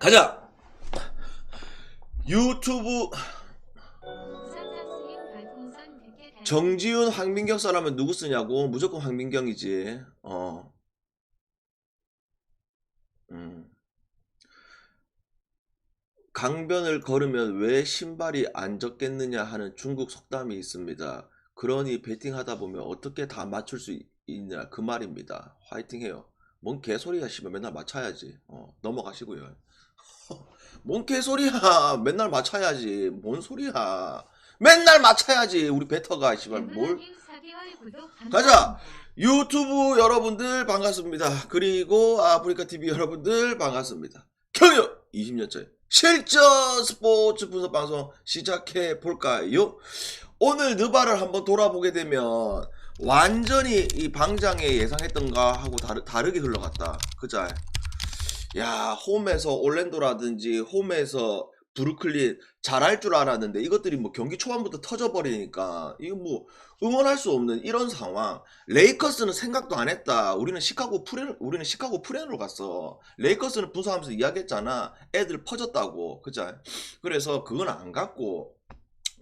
가자. 유튜브 정지훈, 황민경 써라면 누구 쓰냐고? 무조건 황민경이지. 어. 음. 강변을 걸으면 왜 신발이 안 젖겠느냐 하는 중국 속담이 있습니다. 그러니 베팅하다 보면 어떻게 다 맞출 수 있- 있냐 그 말입니다. 화이팅해요. 뭔 개소리야 씨발 맨날 맞춰야지. 어, 넘어가시고요. 뭔 개소리야 맨날 맞춰야지. 뭔 소리야. 맨날 맞춰야지 우리 베터가 씨발 뭘 가자! 유튜브 여러분들 반갑습니다. 그리고 아프리카 TV 여러분들 반갑습니다. 경력 20년째 실전 스포츠 분석 방송 시작해 볼까요? 오늘 느바를 한번 돌아보게 되면 완전히 이 방장에 예상했던 거하고 다르, 다르게 흘러갔다. 그자? 야, 홈에서 올랜도라든지 홈에서 브루클린 잘할 줄 알았는데 이것들이 뭐 경기 초반부터 터져버리니까 이거 뭐 응원할 수 없는 이런 상황. 레이커스는 생각도 안 했다. 우리는 시카고 프레 우리는 시카고 프렌으로 갔어. 레이커스는 분석하면서 이야기했잖아. 애들 퍼졌다고. 그죠? 그래서 그건 안 갔고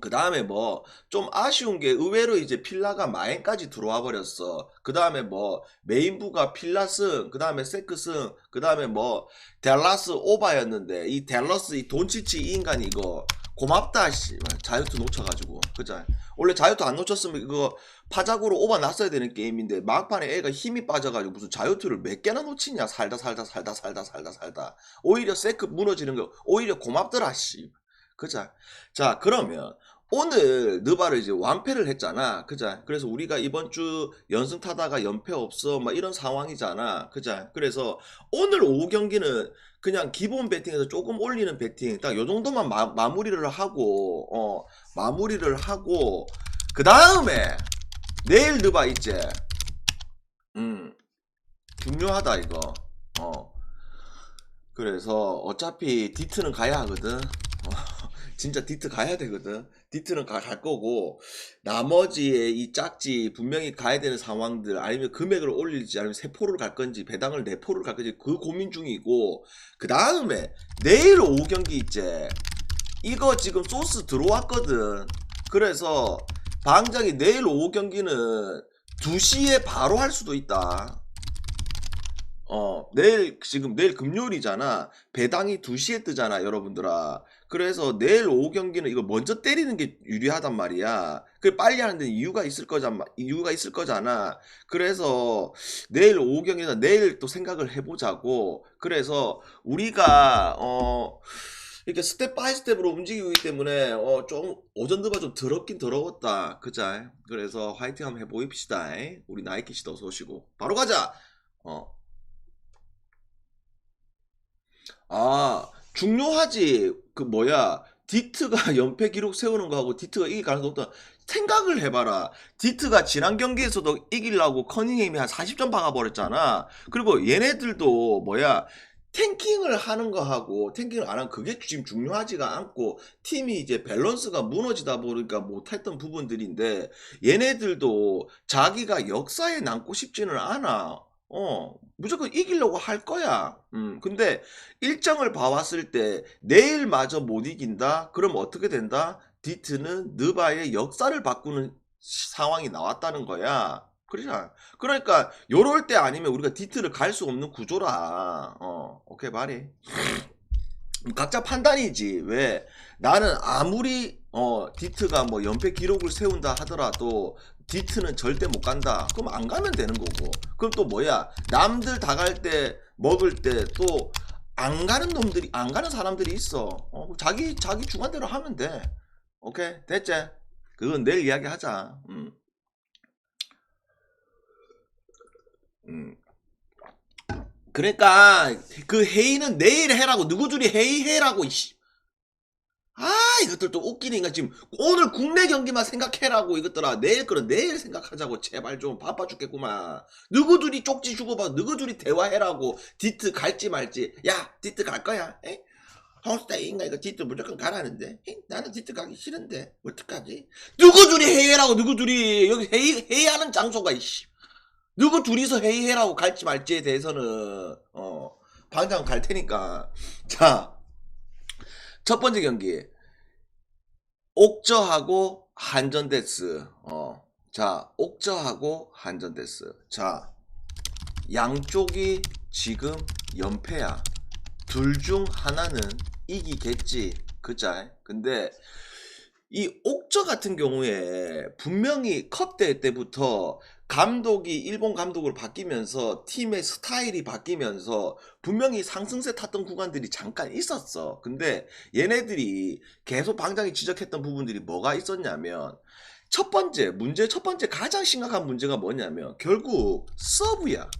그 다음에 뭐 좀 아쉬운 게 의외로 이제 필라가 마엔까지 들어와 버렸어. 그 다음에 뭐 메인부가 필라승, 그 다음에 세크승, 그 다음에 뭐 델라스 오바였는데 이 델러스 이 돈치치 이 인간이 이거 고맙다 씨 자유투 놓쳐가지고 그죠? 원래 자유투 안 놓쳤으면 이거 파작으로 오바 났어야 되는 게임인데 막판에 애가 힘이 빠져가지고 무슨 자유투를 몇 개나 놓치냐 살다 살다 살다 살다 살다 살다 오히려 세크 무너지는 거 오히려 고맙더라 씨 그죠? 자 그러면 오늘 느바를 이제 완패를 했잖아. 그자? 그래서 우리가 이번 주 연승 타다가 연패 없어. 막 이런 상황이잖아. 그자? 그래서 오늘 오후 경기는 그냥 기본 배팅에서 조금 올리는 배팅. 딱 요 정도만 마, 마무리를 하고, 어, 마무리를 하고, 그 다음에 내일 느바 있지? 음, 중요하다, 이거. 어. 그래서 어차피 디트는 가야 하거든. 어, 진짜 디트 가야 되거든. 디트는 가, 갈 거고 나머지의 이 짝지 분명히 가야 되는 상황들 아니면 금액을 올릴지 아니면 세포를 갈 건지 배당을 네포를 갈 건지 그 고민 중이고 그 다음에 내일 오후 경기 있지 이거 지금 소스 들어왔거든 그래서 방장이 내일 오후 경기는 2시에 바로 할 수도 있다 어, 내일, 지금 내일 금요일이잖아. 배당이 2시에 뜨잖아, 여러분들아. 그래서 내일 오후 경기는 이거 먼저 때리는 게 유리하단 말이야. 그 빨리 하는 데 이유가 있을 거잖아. 이유가 있을 거잖아. 그래서 내일 오후 경기는 내일 또 생각을 해보자고. 그래서 우리가, 어, 이렇게 스텝 바이 스텝으로 움직이기 때문에, 어, 좀, 오전 드바 좀 더럽긴 더러웠다. 그자? 그래서 화이팅 한번 해보입시다. 우리 나이키 씨도 어서 오시고. 바로 가자! 어. 아, 중요하지. 그 뭐야. 디트가 연패 기록 세우는 거하고 디트가 이길 가능성 없다. 생각을 해봐라. 디트가 지난 경기에서도 이기려고 커닝햄이 한 40점 박아버렸잖아. 그리고 얘네들도 뭐야. 탱킹을 하는 거하고 탱킹을 안 하는 그게 지금 중요하지가 않고 팀이 이제 밸런스가 무너지다 보니까 못했던 부분들인데 얘네들도 자기가 역사에 남고 싶지는 않아. 어, 무조건 이기려고 할 거야. 음, 근데 일정을 봐왔을 때 내일마저 못 이긴다? 그럼 어떻게 된다? 디트는 느바의 역사를 바꾸는 시- 상황이 나왔다는 거야. 그러잖아. 그러니까 요럴 때 아니면 우리가 디트를 갈 수 없는 구조라. 어, 오케이 말이. 각자 판단이지. 왜? 나는 아무리 어 디트가 뭐 연패 기록을 세운다 하더라도 디트는 절대 못 간다. 그럼 안 가면 되는 거고. 그럼 또 뭐야? 남들 다 갈 때 먹을 때 또 안 가는 놈들이 안 가는 사람들이 있어. 어, 자기 자기 중간대로 하면 돼. 오케이 됐지? 그건 내일 이야기하자. 음. 음. 그러니까 그 회의는 내일 해라고 누구 둘이 회의해라고 이씨. 아 이것들 또 웃기니까 지금 오늘 국내 경기만 생각해라고 이것들아. 내일 거는 내일 생각하자고. 제발 좀 바빠 죽겠구만. 누구 둘이 쪽지 주고 봐 누구 둘이 대화해라고? 디트 갈지 말지. 야 디트 갈 거야 에? 홈스테이인가? 이거 디트 무조건 가라는데? 에? 나는 디트 가기 싫은데. 어떡하지? 누구 둘이 회의해라고? 누구 둘이 여기 회의, 회의하는 장소가 이씨. 누구 둘이서 회의해라고 갈지 말지에 대해서는 어 방장 갈 테니까. 자, 첫 번째 경기. 옥저하고 한전데스. 어. 자, 옥저하고 한전데스. 자, 양쪽이 지금 연패야. 둘 중 하나는 이기겠지. 그자. 근데 이 옥저 같은 경우에 분명히 컵 대회 때부터 감독이 일본 감독으로 바뀌면서 팀의 스타일이 바뀌면서 분명히 상승세 탔던 구간들이 잠깐 있었어. 근데 얘네들이 계속 방장이 지적했던 부분들이 뭐가 있었냐면 첫 번째 문제 첫 번째 가장 심각한 문제가 뭐냐면 결국 서브야.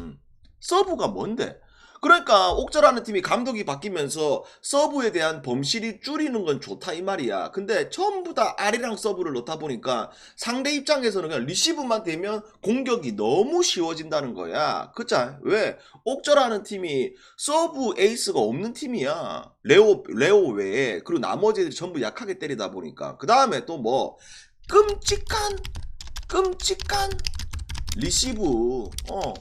음. 서브가 뭔데? 그러니까 옥저라는 팀이 감독이 바뀌면서 서브에 대한 범실이 줄이는 건 좋다 이 말이야. 근데 전부 다 아리랑 서브를 넣다 보니까 상대 입장에서는 그냥 리시브만 되면 공격이 너무 쉬워진다는 거야. 그자? 왜? 옥저라는 팀이 서브 에이스가 없는 팀이야. 레오 레오 외에 그리고 나머지 애들이 전부 약하게 때리다 보니까 그 다음에 또 뭐 끔찍한 끔찍한 리시브 어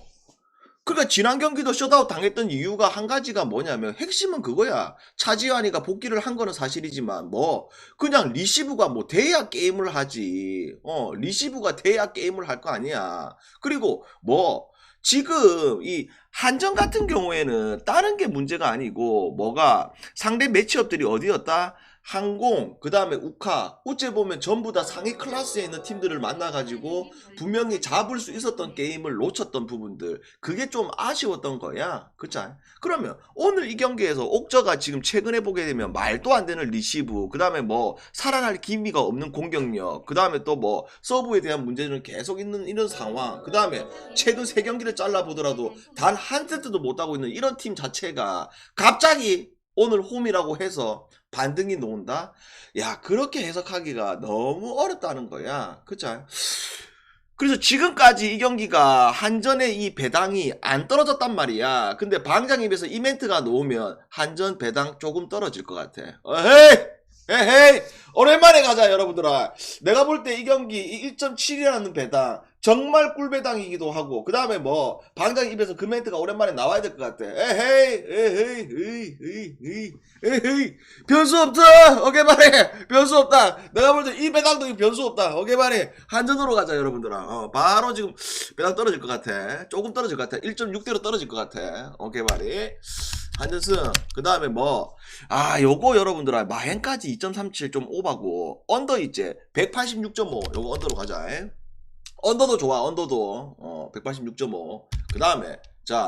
그러니까 지난 경기도 셧아웃 당했던 이유가 한 가지가 뭐냐면 핵심은 그거야. 차지환이가 복귀를 한 거는 사실이지만 뭐 그냥 리시브가 뭐 돼야 게임을 하지. 어 리시브가 돼야 게임을 할 거 아니야. 그리고 뭐 지금 이 한정 같은 경우에는 다른 게 문제가 아니고 뭐가 상대 매치업들이 어디였다? 항공, 그 다음에 우카, 어째 보면 전부 다 상위 클래스에 있는 팀들을 만나가지고 분명히 잡을 수 있었던 게임을 놓쳤던 부분들. 그게 좀 아쉬웠던 거야. 그쵸 그러면 오늘 이 경기에서 옥저가 지금 최근에 보게 되면 말도 안 되는 리시브 그 다음에 뭐 살아날 기미가 없는 공격력 그 다음에 또 뭐 서브에 대한 문제는 계속 있는 이런 상황 그 다음에 최근 세 경기를 잘라보더라도 단 한 세트도 못하고 있는 이런 팀 자체가 갑자기 오늘 홈이라고 해서 반등이 나온다? 야, 그렇게 해석하기가 너무 어렵다는 거야. 그쵸? 그래서 지금까지 이 경기가 한전의 이 배당이 안 떨어졌단 말이야. 근데 방장 입에서 이 멘트가 나오면 한전 배당 조금 떨어질 것 같아. 어헤이! 에헤이! 오랜만에 가자, 여러분들아. 내가 볼 때 이 경기 1.7이라는 배당 정말 꿀배당이기도 하고 그 다음에 뭐 방장 입에서 그 멘트가 오랜만에 나와야 될 것 같아. 에헤이! 에헤이! 에이! 에이! 에이! 에헤이! 변수 없다! 오케이 말해! 변수 없다! 내가 볼 때 이 배당도 변수 없다! 오케이 말해! 한전으로 가자, 여러분들아. 어, 바로 지금 배당 떨어질 것 같아. 조금 떨어질 것 같아. 1.6대로 떨어질 것 같아. 오케이 말해. 한전승. 그 다음에 뭐, 아, 요거 여러분들아, 마행까지 2.37 좀 오바고, 언더 있지? 186.5. 요거 언더로 가자. 에? 언더도 좋아, 언더도. 어, 186.5. 그 다음에, 자,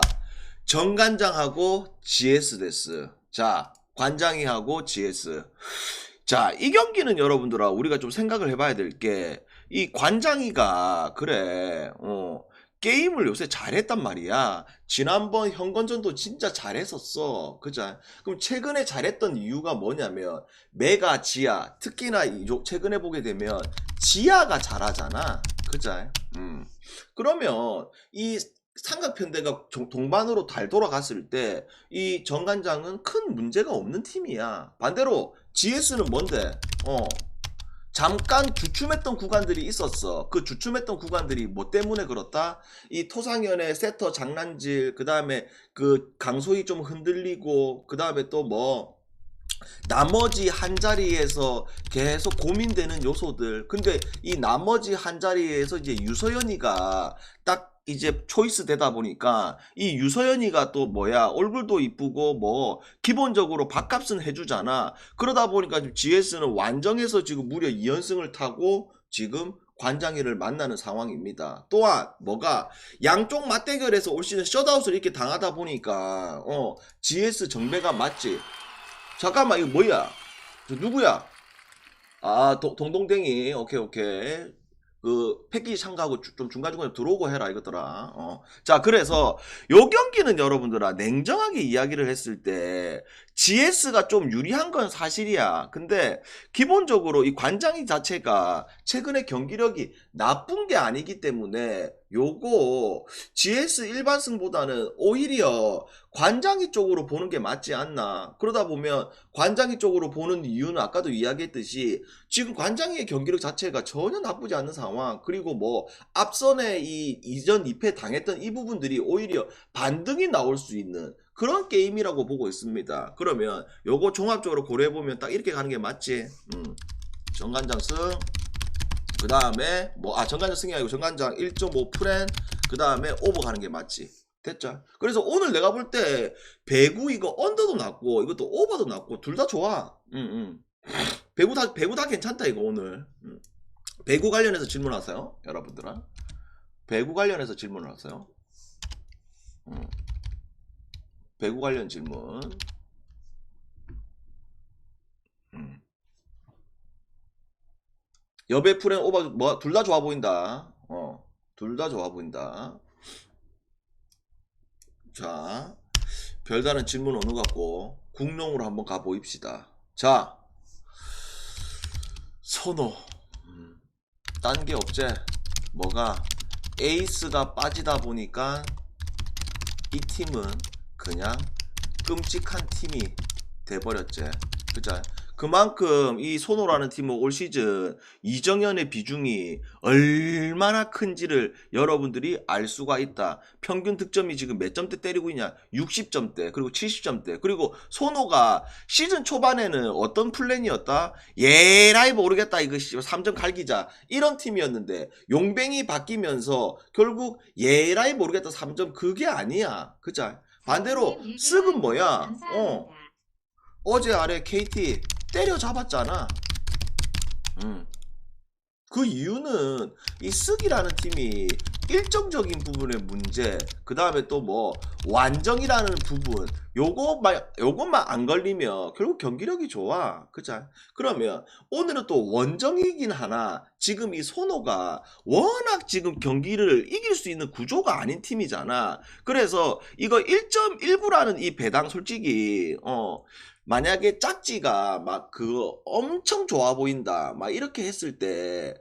정관장하고 GS 데스. 자, 관장이하고 GS. 자, 이 경기는 여러분들아, 우리가 좀 생각을 해봐야 될 게, 이 관장이가, 그래, 어, 게임을 요새 잘했단 말이야. 지난번 현건전도 진짜 잘했었어. 그죠? 그럼 최근에 잘했던 이유가 뭐냐면, 메가 지하, 특히나 이 요- 최근에 보게 되면, 지하가 잘하잖아. 그죠? 음. 그러면, 이 삼각편대가 종- 동반으로 달 돌아갔을 때, 이 정관장은 큰 문제가 없는 팀이야. 반대로, GS는 뭔데? 어. 잠깐 주춤했던 구간들이 있었어. 그 주춤했던 구간들이 뭐 때문에 그렇다? 이 토상현의 세터 장난질, 그 다음에 그 강소희 좀 흔들리고, 그 다음에 또 뭐, 나머지 한 자리에서 계속 고민되는 요소들. 근데 이 나머지 한 자리에서 이제 유서연이가 딱 이제 초이스 되다 보니까 이 유서연이가 또 뭐야 얼굴도 이쁘고 뭐 기본적으로 밥값은 해주잖아 그러다 보니까 지금 GS는 완정에서 지금 무려 2연승을 타고 지금 관장이를 만나는 상황입니다. 또한 뭐가 양쪽 맞대결에서 올 시즌 셧아웃을 이렇게 당하다 보니까 어 GS 정배가 맞지. 잠깐만 이거 뭐야? 저 누구야? 아 동, 동동댕이 오케이 오케이 그 패키지 참가하고 주- 좀 중간중간에 들어오고 해라 이것들아 어. 자 그래서 요 경기는 여러분들아 냉정하게 이야기를 했을 때 GS가 좀 유리한 건 사실이야 근데 기본적으로 이 관장이 자체가 최근에 경기력이 나쁜 게 아니기 때문에 요거 GS 일반승보다는 오히려 관장이 쪽으로 보는 게 맞지 않나. 그러다 보면 관장이 쪽으로 보는 이유는 아까도 이야기했듯이 지금 관장이의 경기력 자체가 전혀 나쁘지 않은 상황. 그리고 뭐 앞선에 이 이전 2패 당했던 이 부분들이 오히려 반등이 나올 수 있는 그런 게임이라고 보고 있습니다. 그러면 요거 종합적으로 고려해 보면 딱 이렇게 가는 게 맞지. 음. 정관장 승. 그 다음에 뭐 아 정관장 승이 아니고 정관장 1.5 프렌. 그 다음에 오버 가는 게 맞지. 됐죠? 그래서 오늘 내가 볼 때 배구 이거 언더도 났고 이것도 오버도 났고 둘 다 좋아. 응, 응. 배구 다 배구 다 괜찮다 이거 오늘. 음. 배구 관련해서 질문 왔어요, 여러분들아. 배구 관련해서 질문 왔어요. 음. 배구 관련 질문. 여배 프렌 오버 뭐둘 다 좋아 보인다. 어. 둘 다 좋아 보인다. 자, 별다른 질문 것 같고 국농으로 한번 가 보입시다. 자, 선호. 음, 딴게 없제. 뭐가 에이스가 빠지다 보니까 이 팀은 그냥 끔찍한 팀이 돼버렸지. 그죠? 그만큼 이 손호라는 팀은 올 시즌 이정현의 비중이 얼마나 큰지를 여러분들이 알 수가 있다. 평균 득점이 지금 몇 점대 때리고 있냐? 60점대, 그리고 70점대. 그리고 손호가 시즌 초반에는 어떤 플랜이었다? 예라이 모르겠다. 이거 3점 갈기자. 이런 팀이었는데 용뱅이 바뀌면서 결국 예라이 모르겠다. 3점 그게 아니야. 그죠? 반대로 쓱은 뭐야? 어. 어제 아래 KT 때려잡았잖아. 음. 그 이유는 이 쓱이라는 팀이 일정적인 부분의 문제, 그 다음에 또 뭐 완정이라는 부분, 요거만 요것만 안 걸리면 결국 경기력이 좋아, 그죠? 그러면 오늘은 또 원정이긴 하나 지금 이 손호가 워낙 지금 경기를 이길 수 있는 구조가 아닌 팀이잖아. 그래서 이거 1.19라는 이 배당 솔직히 어. 만약에 짝지가 막 그거 엄청 좋아 보인다 막 이렇게 했을 때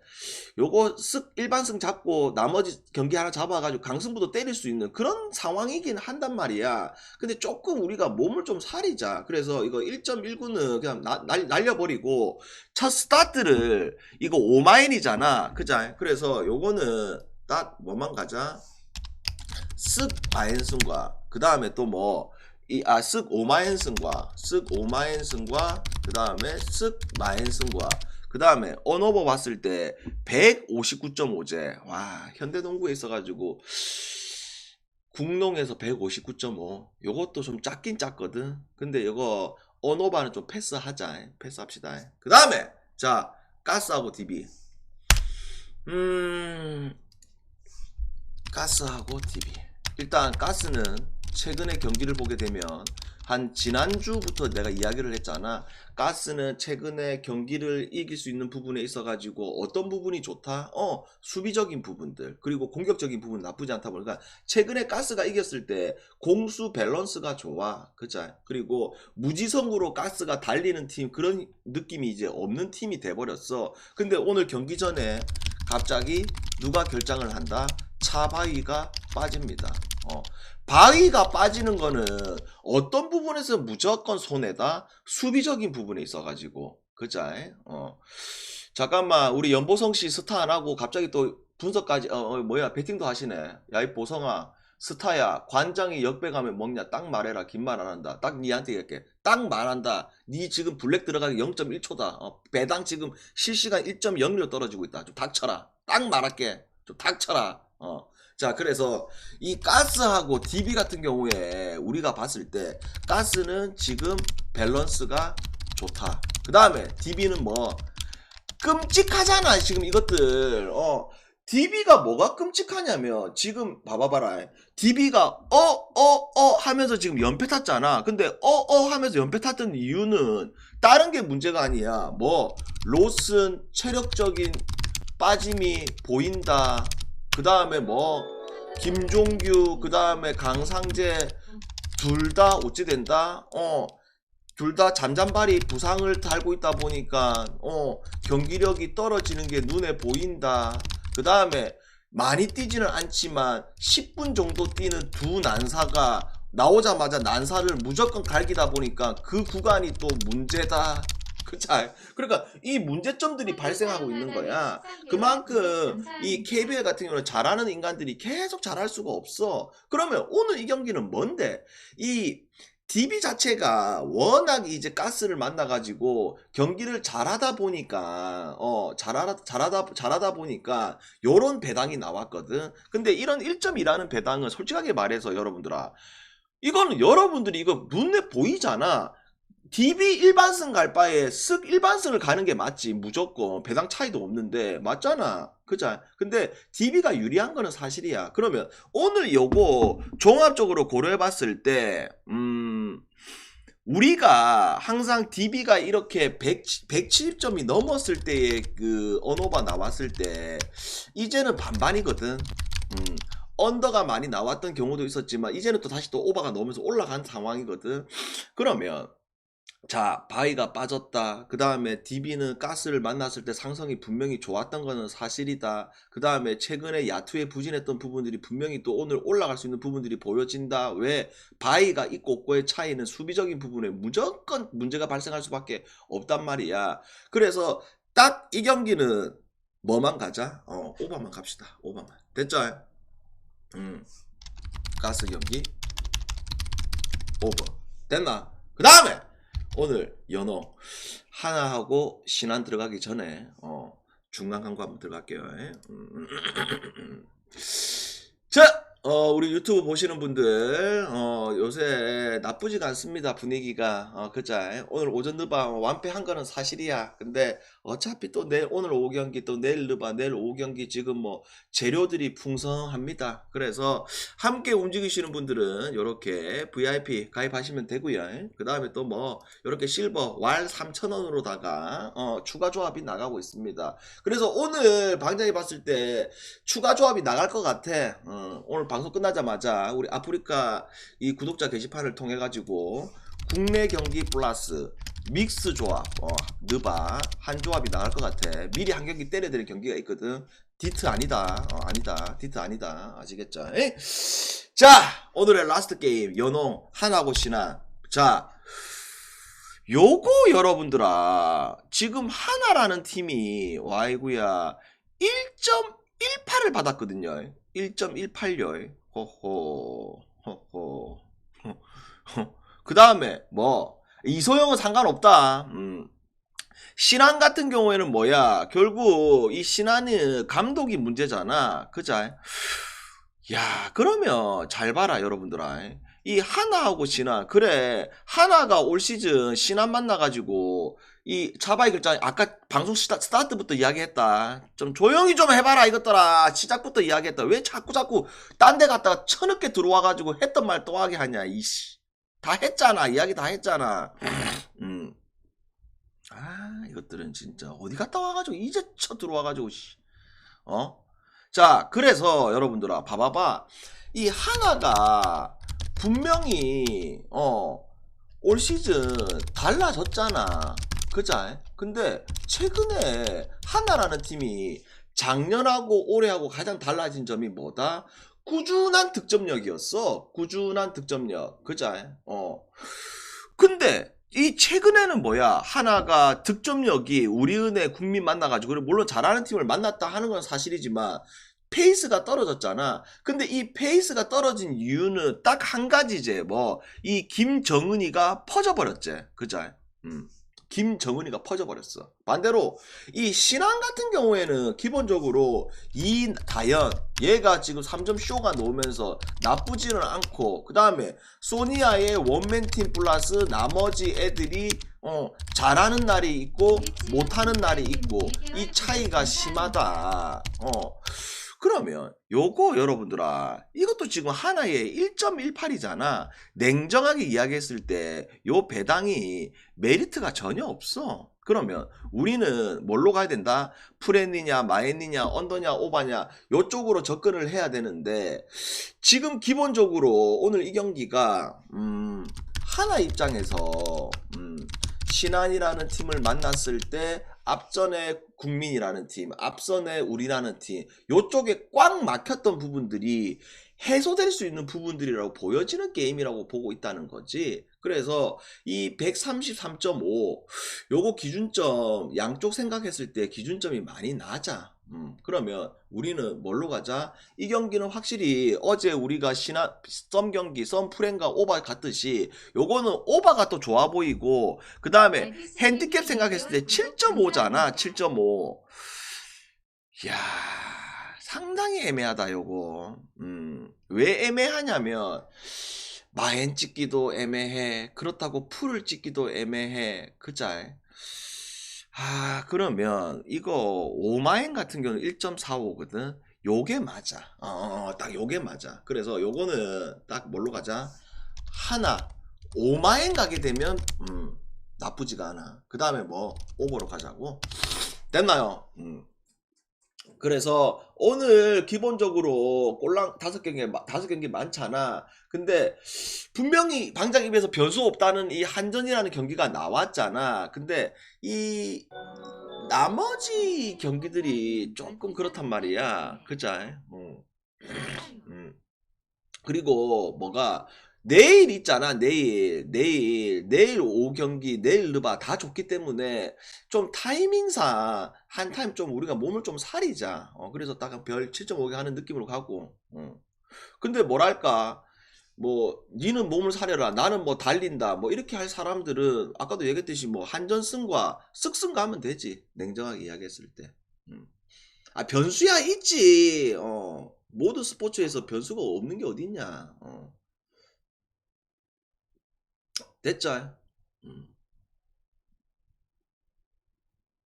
요거 쓱 일반승 잡고 나머지 경기 하나 잡아가지고 강승부도 때릴 수 있는 그런 상황이긴 한단 말이야. 근데 조금 우리가 몸을 좀 사리자. 그래서 이거 1.19는 그냥 나- 날, 날려버리고 첫 스타트를 이거 오마인이잖아. 그자 그래서 요거는 딱 뭐만 가자. 쓱 아엔슨과 그 다음에 또뭐 이, 아, 쓱 오마엔슨과, 쓱 오마엔슨과, 그 다음에 쓱 마엔슨과, 그 다음에 언어버 봤을 때 159.5제. 와, 현대농구에 있어가지고, 국농에서 159.5. 요것도 좀 작긴 작거든. 근데 이거 언어바는 좀 패스하자. 패스합시다. 그 다음에, 자, 가스하고 DB. 음, 가스하고 DB. 일단 가스는 최근의 경기를 보게 되면 한 지난주부터 내가 이야기를 했잖아. 가스는 최근에 경기를 이길 수 있는 부분에 있어 가지고 어떤 부분이 좋다? 어, 수비적인 부분들. 그리고 공격적인 부분 나쁘지 않다 보니까 최근에 가스가 이겼을 때 공수 밸런스가 좋아. 그죠? 그리고 무지성으로 가스가 달리는 팀 그런 느낌이 이제 없는 팀이 돼 버렸어. 근데 오늘 경기 전에 갑자기 누가 결장을 한다? 차바위가 빠집니다. 어, 바위가 빠지는 거는 어떤 부분에서 무조건 손해다? 수비적인 부분에 있어가지고. 그자? 어. 잠깐만, 우리 연보성 씨 스타 안 하고 갑자기 또 분석까지, 어, 어, 뭐야, 배팅도 하시네. 야, 이 보성아. 스타야, 관장이 역배가면 먹냐? 딱 말해라. 긴 말 안 한다. 딱 니한테 얘기할게. 딱 말한다. 니 지금 블랙 들어가기 0.1초다. 어, 배당 지금 실시간 1.01로 떨어지고 있다. 좀 닥쳐라. 딱 말할게. 좀 닥쳐라. 어. 자, 그래서 이 가스하고 DB 같은 경우에 우리가 봤을 때 가스는 지금 밸런스가 좋다. 그 다음에 DB는 뭐 끔찍하잖아. 지금 이것들. 어. DB가 뭐가 끔찍하냐면 지금 봐봐봐라. DB가 어 어 어 하면서 지금 연패 탔잖아. 근데 어어 하면서 연패 탔던 이유는 다른 게 문제가 아니야. 뭐 로슨 체력적인 빠짐이 보인다. 그 다음에 뭐 김종규 그 다음에 강상재 둘 다 어찌 된다? 어. 둘다 잔잔바리 부상을 달고 있다 보니까 어 경기력이 떨어지는 게 눈에 보인다. 그 다음에 많이 뛰지는 않지만 10분 정도 뛰는 두 난사가 나오자마자 난사를 무조건 갈기다 보니까 그 구간이 또 문제다. 그자 그러니까 이 문제점들이 발생하고 있는 거야. 그만큼 이 KBL 같은 경우는 잘하는 인간들이 계속 잘할 수가 없어. 그러면 오늘 이 경기는 뭔데? 이 DB 자체가 워낙 이제 가스를 만나가지고 경기를 잘하다 보니까 어 잘하다 잘하다 잘하다 보니까 요런 배당이 나왔거든. 근데 이런 1.2라는 배당은 솔직하게 말해서 여러분들아 이거는 여러분들이 이거 눈에 보이잖아. DB 일반승 갈 바에 쓱 일반승을 가는 게 맞지 무조건. 배당 차이도 없는데. 맞잖아. 그자 근데 DB가 유리한 거는 사실이야. 그러면 오늘 요거 종합적으로 고려해 봤을 때 음 우리가 항상 DB가 이렇게 100, 170점이 넘었을 때의 그 언어가 나왔을 때 이제는 반반이거든. 음 언더가 많이 나왔던 경우도 있었지만 이제는 또 다시 또 오버가 넘으면서 올라간 상황이거든. 그러면 자, 바위가 빠졌다. 그 다음에 DB는 가스를 만났을 때 상성이 분명히 좋았던 거는 사실이다. 그 다음에 최근에 야투에 부진했던 부분들이 분명히 또 오늘 올라갈 수 있는 부분들이 보여진다. 왜? 바위가 있고 없고의 차이는 수비적인 부분에 무조건 문제가 발생할 수밖에 없단 말이야. 그래서 딱 이 경기는 뭐만 가자? 어, 오버만 갑시다. 오버만. 됐죠? 음. 가스 경기. 오버. 됐나? 그 다음에! 오늘 연어 하나하고 신안 들어가기 전에 어, 중간 광고 한번 들어갈게요. 음. 자, 어, 우리 유튜브 보시는 분들 어, 요새 나쁘지가 않습니다 분위기가 어, 그자 오늘 오전 느바 완패한 거는 사실이야. 근데 어차피 또 내일 오늘 오후 경기 또 내일 느바 내일 오후 경기 지금 뭐 재료들이 풍성합니다. 그래서 함께 움직이시는 분들은 이렇게 VIP 가입하시면 되고요. 그 다음에 또 뭐 이렇게 실버 왈 3,000원으로다가 어, 추가 조합이 나가고 있습니다. 그래서 오늘 방장이 봤을 때 추가 조합이 나갈 것 같아. 어, 오늘 방송 끝나자마자 우리 아프리카 이 구독자 게시판을 통해 가지고 국내 경기 플러스 믹스 조합 어, 느바 한 조합이 나갈 것 같아. 미리 한 경기 때려드는 경기가 있거든. 디트 아니다. 어, 아니다. 디트 아니다. 아시겠죠? 에? 자, 오늘의 라스트 게임 연홍 하나고 신한. 자, 요거 여러분들아 지금 하나라는 팀이 와이구야 1.18을 받았거든요. 1.18요. 호호 호호 그 다음에 뭐 이소영은 상관없다. 음. 신한 같은 경우에는 뭐야? 결국 이 신한은 감독이 문제잖아. 그자? 야, 그러면 잘 봐라, 여러분들아. 이 하나하고 신한. 그래. 하나가 올 시즌 신한 만나가지고 이 자바이 글자 아까 방송 스타, 스타트부터 이야기했다. 좀 조용히 좀 해봐라 이것들아. 시작부터 이야기했다. 왜 자꾸 자꾸 딴 데 갔다가 처늦게 들어와가지고 했던 말 또 하게 하냐. 이씨. 다 했잖아. 이야기 다 했잖아. 음. 아, 이것들은 진짜 어디 갔다 와가지고 이제 쳐 들어와가지고 씨. 어? 자, 그래서 여러분들아, 봐봐봐. 이 하나가 분명히 어, 올 시즌 달라졌잖아. 그자? 근데 최근에 하나라는 팀이 작년하고 올해하고 가장 달라진 점이 뭐다? 꾸준한 득점력이었어. 꾸준한 득점력. 그자? 어. 근데 이 최근에는 뭐야? 하나가 득점력이 우리은행 국민 만나가지고 물론 잘하는 팀을 만났다 하는 건 사실이지만 페이스가 떨어졌잖아. 근데 이 페이스가 떨어진 이유는 딱 한 가지제. 뭐 이 김정은이가 퍼져버렸지. 그자? 음. 김정은이가 퍼져버렸어. 반대로 이 신한 같은 경우에는 기본적으로 이다연 얘가 지금 3점 쇼가 나오면서 나쁘지는 않고 그 다음에 소니아의 원맨팀 플러스 나머지 애들이 어 잘하는 날이 있고 못하는 날이 있고 이 차이가 심하다. 어 그러면 요거 여러분들아 이것도 지금 하나의 1.18이잖아. 냉정하게 이야기했을 때 요 배당이 메리트가 전혀 없어. 그러면 우리는 뭘로 가야 된다? 프렌이냐 마엔이냐 언더냐 오바냐 요쪽으로 접근을 해야 되는데 지금 기본적으로 오늘 이 경기가 음 하나 입장에서 음 신한이라는 팀을 만났을 때 앞전에 국민이라는 팀, 앞선에 우리라는 팀, 요쪽에 꽉 막혔던 부분들이 해소될 수 있는 부분들이라고 보여지는 게임이라고 보고 있다는 거지. 그래서 이 133.5 요거 기준점 양쪽 생각했을 때 기준점이 많이 낮아. 음, 그러면 우리는 뭘로 가자? 이 경기는 확실히 어제 우리가 신화 썸 경기 썸 프렌과 오바 갔듯이 요거는 오바가 또 좋아 보이고 그 다음에 핸디캡 생각했을 때 7.5잖아 7.5 이야 상당히 애매하다 요거. 음, 왜 애매하냐면 마엔 찍기도 애매해 그렇다고 풀을 찍기도 애매해 그자 아 그러면 이거 오마엔 같은 경우는 1.45거든? 요게 맞아. 어, 어, 딱 요게 맞아. 그래서 요거는 딱 뭘로 가자? 하나 오마엔 가게 되면 음, 나쁘지가 않아. 그 다음에 뭐 오버로 가자고? 됐나요? 음. 그래서 오늘 기본적으로 꼴랑 다섯 경기 다섯 경기 많잖아. 근데 분명히 방장 입에서 변수 없다는 이 한전이라는 경기가 나왔잖아. 근데 이 나머지 경기들이 조금 그렇단 말이야. 그자? 음. 음. 그리고 뭐가 내일 있잖아. 내일 내일 내일 오후 경기 내일 르바 다 좋기 때문에 좀 타이밍상 한 타임 좀 우리가 몸을 좀 사리자. 어, 그래서 딱 별 7.5개 하는 느낌으로 가고. 어. 근데 뭐랄까 뭐 니는 몸을 사려라 나는 뭐 달린다 뭐 이렇게 할 사람들은 아까도 얘기했듯이 뭐 한전승과 쓱승가 하면 되지 냉정하게 이야기했을 때 음. 아 변수야 있지 어 모든 스포츠에서 변수가 없는 게 어딨냐 어. 됐죠 음.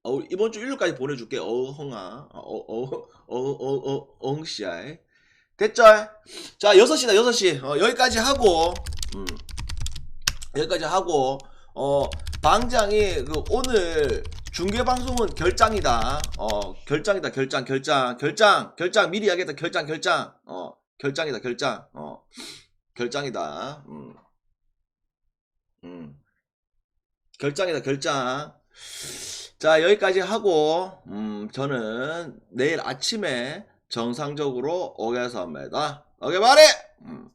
어, 이번 주 일요일까지 보내줄게. 어흥아. 어, 어, 어. 됐죠? 자, 6시다, 6시. 어, 여기까지 하고, 음, 여기까지 하고, 어, 방장이 그 오늘 중계방송은 결장이다. 어, 결장이다, 결장, 결장, 결장, 결장, 미리 이야기했다, 결장, 결장. 어, 결장이다, 결장. 어, 결장이다. 음, 음. 결장이다, 결장. 자, 여기까지 하고, 음, 저는 내일 아침에 정상적으로 오겠습니다. 오케이, 말해! 음.